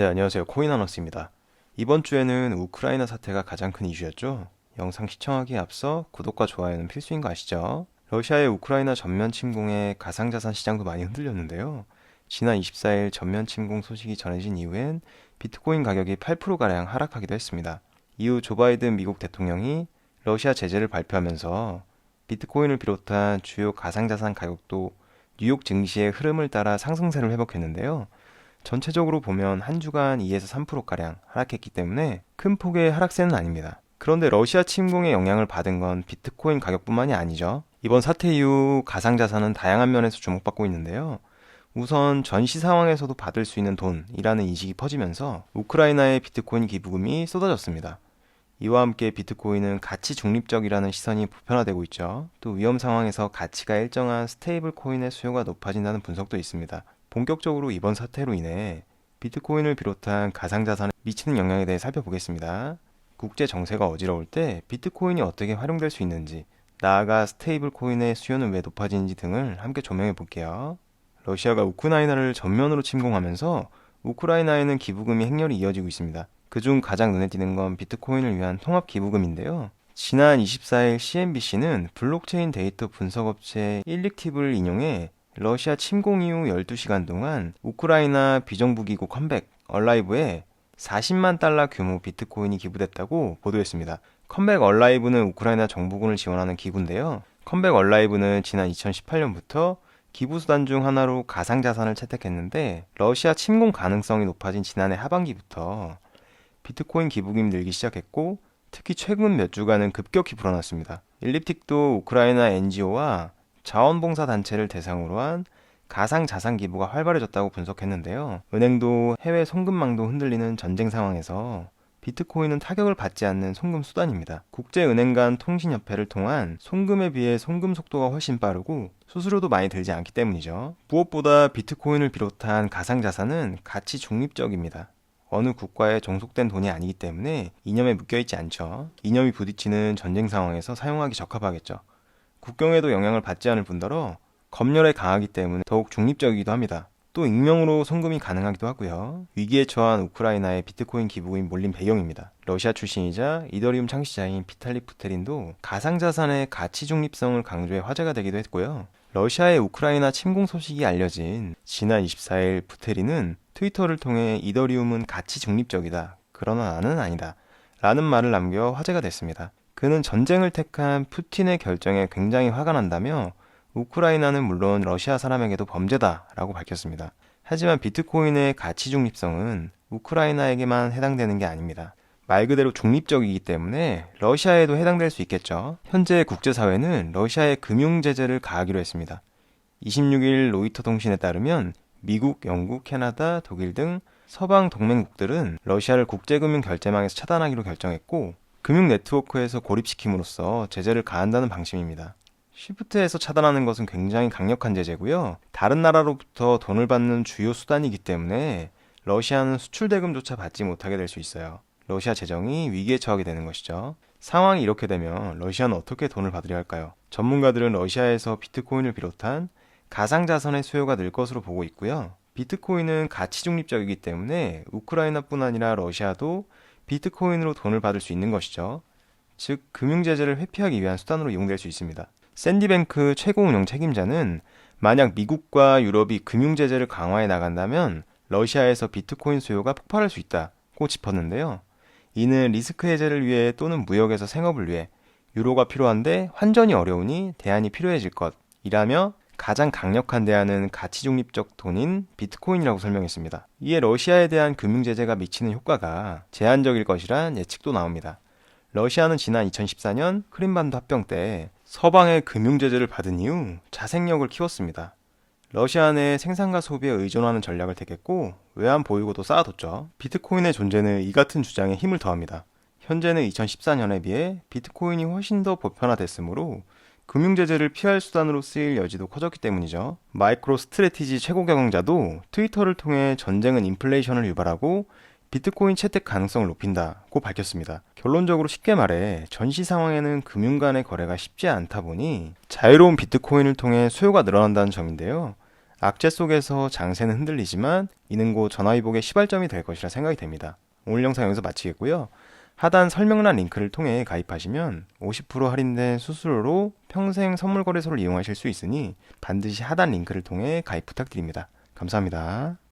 네, 안녕하세요. 코인하너스입니다. 이번 주에는 우크라이나 사태가 가장 큰 이슈였죠. 영상 시청하기에 앞서 구독과 좋아요는 필수인 거 아시죠? 러시아의 우크라이나 전면 침공에 가상자산 시장도 많이 흔들렸는데요. 지난 24일 전면 침공 소식이 전해진 이후엔 비트코인 가격이 8%가량 하락하기도 했습니다. 이후 조 바이든 미국 대통령이 러시아 제재를 발표하면서 비트코인을 비롯한 주요 가상자산 가격도 뉴욕 증시의 흐름을 따라 상승세를 회복했는데요. 전체적으로 보면 한 주간 2에서 3%가량 하락했기 때문에 큰 폭의 하락세는 아닙니다. 그런데 러시아 침공의 영향을 받은 건 비트코인 가격뿐만이 아니죠. 이번 사태 이후 가상자산은 다양한 면에서 주목받고 있는데요. 우선 전시 상황에서도 받을 수 있는 돈이라는 인식이 퍼지면서 우크라이나의 비트코인 기부금이 쏟아졌습니다. 이와 함께 비트코인은 가치 중립적이라는 시선이 보편화되고 있죠. 또 위험 상황에서 가치가 일정한 스테이블 코인의 수요가 높아진다는 분석도 있습니다. 본격적으로 이번 사태로 인해 비트코인을 비롯한 가상자산에 미치는 영향에 대해 살펴보겠습니다. 국제 정세가 어지러울 때 비트코인이 어떻게 활용될 수 있는지, 나아가 스테이블 코인의 수요는 왜 높아지는지 등을 함께 조명해 볼게요. 러시아가 우크라이나를 전면으로 침공하면서 우크라이나에는 기부금이 행렬이 이어지고 있습니다. 그중 가장 눈에 띄는 건 비트코인을 위한 통합 기부금인데요. 지난 24일 CNBC는 블록체인 데이터 분석업체 일릭티브를 인용해 러시아 침공 이후 12시간 동안 우크라이나 비정부기구 컴백 얼라이브에 40만 달러 규모 비트코인이 기부됐다고 보도했습니다. 컴백 얼라이브는 우크라이나 정부군을 지원하는 기구인데요. 컴백 얼라이브는 지난 2018년부터 기부 수단 중 하나로 가상자산을 채택했는데 러시아 침공 가능성이 높아진 지난해 하반기부터 비트코인 기부금이 늘기 시작했고 특히 최근 몇 주간은 급격히 불어났습니다. 일립틱도 우크라이나 NGO와 자원봉사 단체를 대상으로 한 가상 자산 기부가 활발해졌다고 분석했는데요. 은행도 해외 송금망도 흔들리는 전쟁 상황에서 비트코인은 타격을 받지 않는 송금 수단입니다. 국제은행 간 통신협회를 통한 송금에 비해 송금 속도가 훨씬 빠르고 수수료도 많이 들지 않기 때문이죠. 무엇보다 비트코인을 비롯한 가상자산은 가치 중립적입니다. 어느 국가에 종속된 돈이 아니기 때문에 이념에 묶여있지 않죠. 이념이 부딪히는 전쟁 상황에서 사용하기 적합하겠죠. 국경에도 영향을 받지 않을 뿐더러 검열에 강하기 때문에 더욱 중립적이기도 합니다. 또 익명으로 송금이 가능하기도 하고요. 위기에 처한 우크라이나의 비트코인 기부금이 몰린 배경입니다. 러시아 출신이자 이더리움 창시자인 비탈리 부테린도 가상자산의 가치 중립성을 강조해 화제가 되기도 했고요. 러시아의 우크라이나 침공 소식이 알려진 지난 24일 부테린은 트위터를 통해 이더리움은 가치 중립적이다. 그러나 나는 아니다. 라는 말을 남겨 화제가 됐습니다. 그는 전쟁을 택한 푸틴의 결정에 굉장히 화가 난다며 우크라이나는 물론 러시아 사람에게도 범죄다라고 밝혔습니다. 하지만 비트코인의 가치 중립성은 우크라이나에게만 해당되는 게 아닙니다. 말 그대로 중립적이기 때문에 러시아에도 해당될 수 있겠죠. 현재 국제사회는 러시아의 금융 제재를 가하기로 했습니다. 26일 로이터 통신에 따르면 미국, 영국, 캐나다, 독일 등 서방 동맹국들은 러시아를 국제금융 결제망에서 차단하기로 결정했고 금융 네트워크에서 고립시킴으로써 제재를 가한다는 방침입니다. 쉬프트에서 차단하는 것은 굉장히 강력한 제재고요. 다른 나라로부터 돈을 받는 주요 수단이기 때문에 러시아는 수출 대금조차 받지 못하게 될 수 있어요. 러시아 재정이 위기에 처하게 되는 것이죠. 상황이 이렇게 되면 러시아는 어떻게 돈을 받으려 할까요? 전문가들은 러시아에서 비트코인을 비롯한 가상자산의 수요가 늘 것으로 보고 있고요. 비트코인은 가치 중립적이기 때문에 우크라이나뿐 아니라 러시아도 비트코인으로 돈을 받을 수 있는 것이죠. 즉, 금융제재를 회피하기 위한 수단으로 이용될 수 있습니다. 샌디뱅크 최고 운영 책임자는 만약 미국과 유럽이 금융제재를 강화해 나간다면 러시아에서 비트코인 수요가 폭발할 수 있다고 짚었는데요. 이는 리스크 해제를 위해 또는 무역에서 생업을 위해 유로가 필요한데 환전이 어려우니 대안이 필요해질 것이라며 가장 강력한 대안은 가치 중립적 돈인 비트코인이라고 설명했습니다. 이에 러시아에 대한 금융 제재가 미치는 효과가 제한적일 것이란 예측도 나옵니다. 러시아는 지난 2014년 크림반도 합병 때 서방의 금융 제재를 받은 이후 자생력을 키웠습니다. 러시아 내 생산과 소비에 의존하는 전략을 택했고 외환 보유고도 쌓아뒀죠. 비트코인의 존재는 이 같은 주장에 힘을 더합니다. 현재는 2014년에 비해 비트코인이 훨씬 더 보편화됐으므로 금융 제재를 피할 수단으로 쓰일 여지도 커졌기 때문이죠. 마이크로 스트레티지 최고 경영자도 트위터를 통해 전쟁은 인플레이션을 유발하고 비트코인 채택 가능성을 높인다고 밝혔습니다. 결론적으로 쉽게 말해 전시 상황에는 금융 간의 거래가 쉽지 않다 보니 자유로운 비트코인을 통해 수요가 늘어난다는 점인데요. 악재 속에서 장세는 흔들리지만 이는 곧 전화위복의 시발점이 될 것이라 생각이 됩니다. 오늘 영상 여기서 마치겠고요. 하단 설명란 링크를 통해 가입하시면 50% 할인된 수수료로 평생 선물 거래소를 이용하실 수 있으니 반드시 하단 링크를 통해 가입 부탁드립니다. 감사합니다.